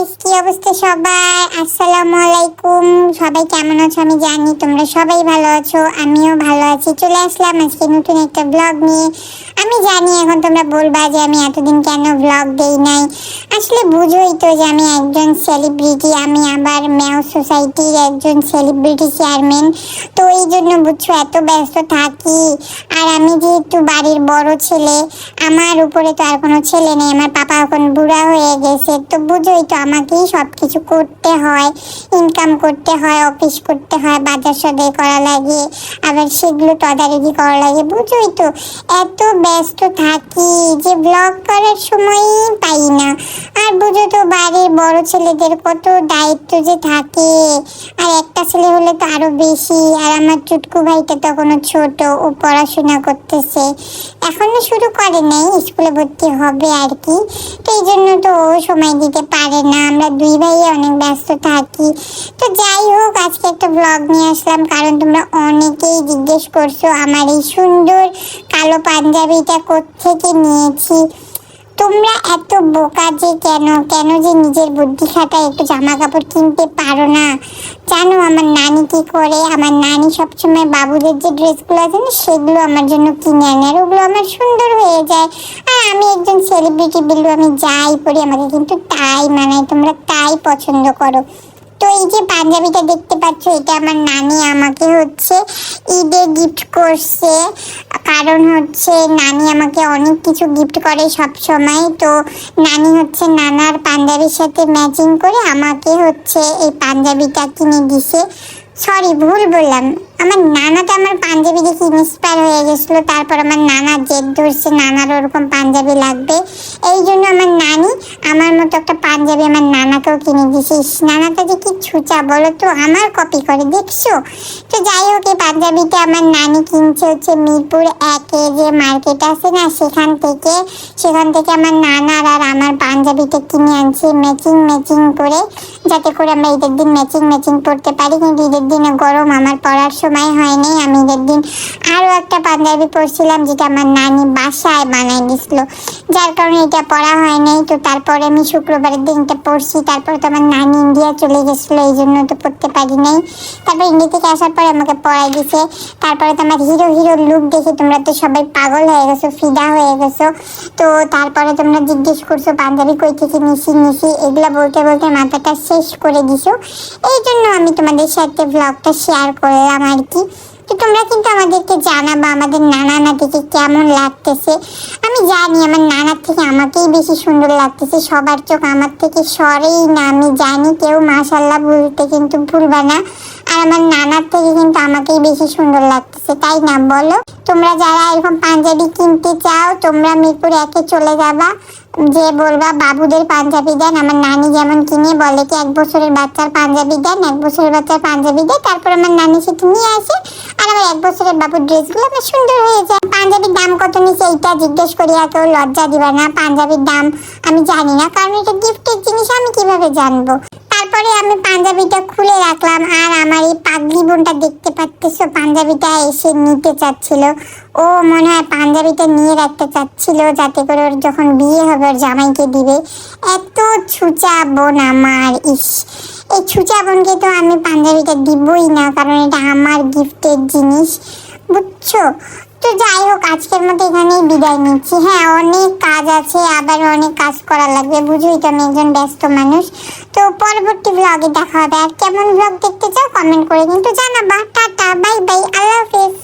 কি অবস্থা সবাই? আসসালামু আলাইকুম। সবাই কেমন আছো আমি জানি, তোমরা সবাই ভালো আছো, আমিও ভালো আছি। চলে আসলাম আজকে নতুন একটা ব্লগ নিয়ে। আমি জানি এখন তোমরা বলবা যে আমি এতদিন কেন ব্লগ দেই নাই। আসলে বুঝোই তো যে আমি একজন সেলিব্রিটি আমি আবার ম্যাও সোসাইটির একজন সেলিব্রিটি চেয়ারম্যান তো এই জন্য বুঝছ, এত ব্যস্ত থাকি। আর আমি যেহেতু বাড়ির বড় ছেলে, আমার উপরে তো আর কোনো ছেলে নেই, আমার পাপা এখন বুড়া হয়ে গেছে। তো বুঝোই তো আমাকেই সব কিছু করতে হয় ইনকাম করতে হয় অফিস করতে হয়, বাজার সদাই করা লাগে, আবার সেগুলো তদারকি করা লাগে, বুঝোই তো। এত ব্যস্ত থাকি যে ব্লগ করার সময়ই পাই না। আর বুঝো তো বাড়ির বড় ছেলেদের কত দায়িত্ব যে থাকে। আর একটা ছেলে হলে তো আরও বেশি, আর আমার চুটকু ভাইটা তখনও ছোট, ও পড়াশোনা করতেছে। এখনও শুরু করে নাই, স্কুলে ভর্তি হবে আর কি। তো এই জন্য তো ও সময় দিতে পারে না, আমরা দুই ভাই অনেক ব্যস্ত থাকি। তো যাই হোক, আজকে একটা ব্লগ নিয়ে আসলাম, কারণ তোমরা অনেকেই জিজ্ঞেস করছ আমার এই সুন্দর কালো পাঞ্জাবিটা কোত্থেকে নিয়েছি। তোমরা এত বোকা যে কেন? কেন যে নিজের বুদ্ধি খাটায় একটু জামা কাপড় কিনতে পারো না? জানো, আমার নানি কি করে? আমার নানি সবসময় বাবুদের যে ড্রেসগুলো আছে না, সেগুলো আমার জন্য কিনে আনে। আর ওগুলো আমার সুন্দর হয়ে যায়। আর আমি একজন সেলিব্রিটি বিলু আমি যাই পড়ি, আমাকে কিন্তু তাই মানে তোমরা তাই পছন্দ করো। তো এই যে পাঞ্জাবিটা দেখতে পাচ্ছ, এটা আমার নানি আমাকে হচ্ছে ঈদে গিফট করছে। কারণ হচ্ছে নানি আমাকে অনেক কিছু গিফট করে সব সময়। তো নানি হচ্ছে নানার পাঞ্জাবির সাথে ম্যাচিং করে আমাকে হচ্ছে এই পাঞ্জাবিটা কিনে দিছে। সরি ভুল বললাম। আমার নানা তো আমার পাঞ্জাবি দেখে ইন্সপায়ার হয়ে গেছিল। তারপর আমার নানা জেদ ধরছে নানার ওরকম পাঞ্জাবি লাগবে। এই জন্য আমার নানি আমার মতো একটা পাঞ্জাবি আমার নানাকেও কিনে দিছে ইস, নানাটা যে কি ছুচা বলো তো আমার কপি করে দেখছ? তো যাই হোক এই পাঞ্জাবিটা আমার নানি কিনছে হচ্ছে মিরপুর একে যে মার্কেট আছে না সেখান থেকে। সেখান থেকে আমার নানার আর আমার পাঞ্জাবিটা কিনে আনছি ম্যাচিং ম্যাচিং করে। যাতে করে আমরা ঈদের দিন ম্যাচিং ম্যাচিং পরতে পারি। কিন্তু ঈদের দিনে গরম আমার পরার সময় হয়নি, আমি যেদিন দিন আরও একটা পাঞ্জাবি পরছিলাম, যেটা আমার নানি বাসায় বানাই দিছিল। যার কারণে এটা পরা হয় নাই তো তারপরে আমি শুক্রবারের দিনটা পরছি তারপরে তো আমার নানি ইন্ডিয়া চলে গেছিল, এই জন্য তো পরতে পারি নাই। তারপর ইন্ডিয়া থেকে আসার পরে আমাকে পরাই দিছে। তারপরে তো আমার হিরো হিরো লুক দেখে তোমরা তো সবাই পাগল হয়ে গেছো, ফিদা হয়ে গেছো। তো তারপরে তোমরা জিজ্ঞেস করছ পাঞ্জাবি কই থেকে নিছি নিছি? এগুলা বলতে বলতে মাথাটা শেষ করে দিছো। এই জন্য আমি তোমাদের সাথে ব্লগটা শেয়ার করলাম আর কি। তোমরা কিন্তু আমাদেরকে জানাবা, আমাদের নানা নাতিকে কেমন লাগতেছে। আমি জানি আমার নানার থেকে আমাকেই বেশি সুন্দর লাগতেছে। সবার চোখ আমার থেকে সরেই না, আমি জানি কেউ মাশাল্লাহ বলতে কিন্তু ভুলবা না। আর আমার নানার থেকে কিন্তু আমাকেই বেশি সুন্দর লাগতেছে, তাই না বলো? তোমরা যারা এরকম পাঞ্জাবি কিনতে চাও, তোমরা মিরপুর একে চলে যাবা। যে বলবা, বাবুদের পাঞ্জাবি দেন, আমার নানি যেমন কিনে বলে কি এক বছরের বাচ্চার পাঞ্জাবি দেন, এক বছরের বাচ্চার পাঞ্জাবি দেয়? তারপর আমার নানি সেটা নিয়ে আসে। এক বছরের বাবুর ড্রেসগুলো আমার সুন্দর হয়ে যায় পাঞ্জাবির দাম কত নিচে এইটা জিজ্ঞেস করিয়া কেউ লজ্জা দিবা না, পাঞ্জাবির দাম আমি জানি না, কারণ এটা গিফটের জিনিস, আমি কীভাবে জানব? তারপরে আমি পাঞ্জাবিটা খুলে রাখলাম আর আমার এই পাগলি বোনটা দেখতে পাচ্তেছো, পাঞ্জাবিটা এসে নিতে চাচ্ছিল। ও মনে হয় পাঞ্জাবিটা নিয়ে রাখতে চাচ্ছিল যাতে করে ওর যখন বিয়ে হবে, ওর জামাইকে দিবে। এত ছুচা বোন আমার, ইস। এই ছুচা বোনকে তো আমি পাঞ্জাবিটা দিবই না, কারণ এটা আমার গিফটের জিনিস। বুঝছ? তো যাই হোক, আজকের মতো এখানে বিদায় নিচ্ছি। হ্যাঁ অনেক কাজ আছে, আবার অনেক কাজ করা লাগবে, বুঝোই তো আমি একজন ব্যস্ত মানুষ। তো পরবর্তী ব্লগে দেখা হবে। আর কেমন ব্লগ দেখতে চাও কমেন্ট করে কিন্তু জানাবা। টাটা বাই বাই আল্লাহ হাফেজ।